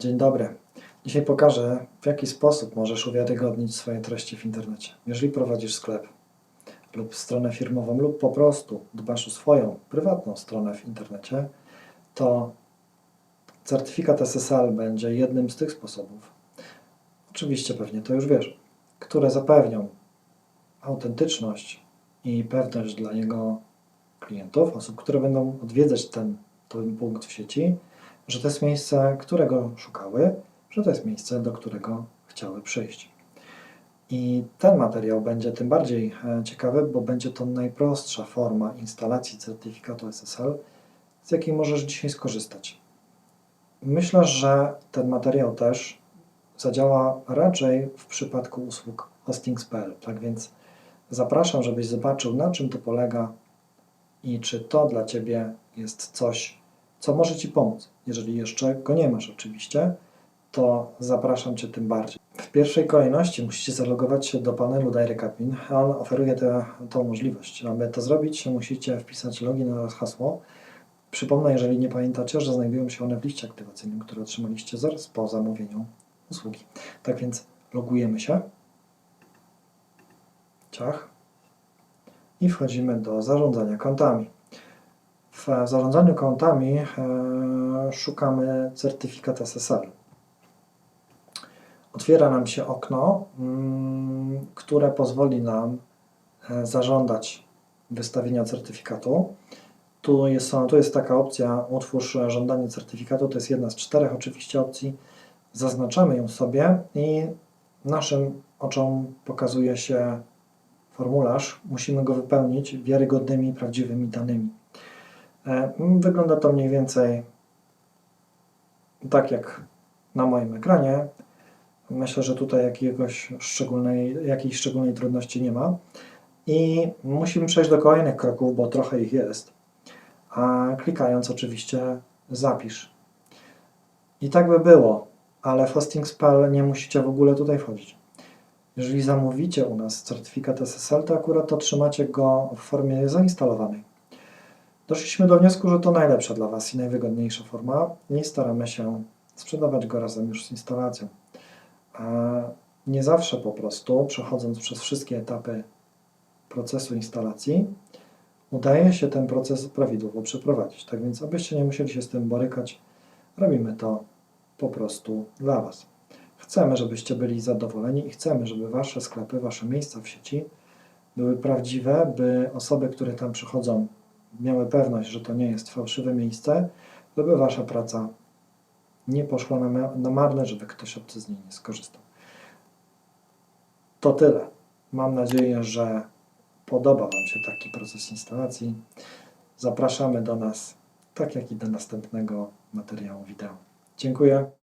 Dzień dobry. Dzisiaj pokażę, w jaki sposób możesz uwiarygodnić swoje treści w internecie. Jeżeli prowadzisz sklep lub stronę firmową, lub po prostu dbasz o swoją prywatną stronę w internecie, to certyfikat SSL będzie jednym z tych sposobów. Oczywiście pewnie to już wiesz, które zapewnią autentyczność i pewność dla jego klientów, osób, które będą odwiedzać ten, ten punkt w sieci, że to jest miejsce, którego szukały, że to jest miejsce, do którego chciały przyjść. I ten materiał będzie tym bardziej e, ciekawy, bo będzie to najprostsza forma instalacji certyfikatu SSL, z jakiej możesz dzisiaj skorzystać. Myślę, że ten materiał też zadziała raczej w przypadku usług hostings.pl. Tak więc zapraszam, żebyś zobaczył, na czym to polega i czy to dla Ciebie jest coś, co może Ci pomóc. Jeżeli jeszcze go nie masz, oczywiście, to zapraszam Cię tym bardziej. W pierwszej kolejności musicie zalogować się do panelu Direct Admin. On oferuje tę możliwość. Aby to zrobić, musicie wpisać login oraz hasło. Przypomnę, jeżeli nie pamiętacie, że znajdują się one w liście aktywacyjnym, który otrzymaliście zaraz po zamówieniu usługi. Tak więc logujemy się. Ciach. I wchodzimy do zarządzania kontami. W zarządzaniu kontami e, szukamy certyfikat SSL. Otwiera nam się okno, mm, które pozwoli nam e, zażądać wystawienia certyfikatu. Tu jest, tu jest taka opcja utwórz żądanie certyfikatu, to jest jedna z czterech oczywiście opcji. Zaznaczamy ją sobie i naszym oczom pokazuje się formularz. Musimy go wypełnić wiarygodnymi, prawdziwymi danymi. E, Wygląda to mniej więcej tak jak na moim ekranie. Myślę, że tutaj jakiegoś szczególnej, jakiejś szczególnej trudności nie ma. I musimy przejść do kolejnych kroków, bo trochę ich jest. A klikając oczywiście zapisz. I tak by było, ale w Hostings.pl nie musicie w ogóle tutaj wchodzić. Jeżeli zamówicie u nas certyfikat SSL, to akurat otrzymacie go w formie zainstalowanej. Doszliśmy do wniosku, że to najlepsza dla Was i najwygodniejsza forma i staramy się sprzedawać go razem już z instalacją. Nie zawsze po prostu, przechodząc przez wszystkie etapy procesu instalacji, udaje się ten proces prawidłowo przeprowadzić. Tak więc, abyście nie musieli się z tym borykać, robimy to po prostu dla Was. Chcemy, żebyście byli zadowoleni i chcemy, żeby Wasze sklepy, Wasze miejsca w sieci były prawdziwe, by osoby, które tam przychodzą, miały pewność, że to nie jest fałszywe miejsce, żeby Wasza praca nie poszła na, na marne, żeby ktoś obcy z niej nie skorzystał. To tyle. Mam nadzieję, że podoba Wam się taki proces instalacji. Zapraszamy do nas, tak jak i do następnego materiału wideo. Dziękuję.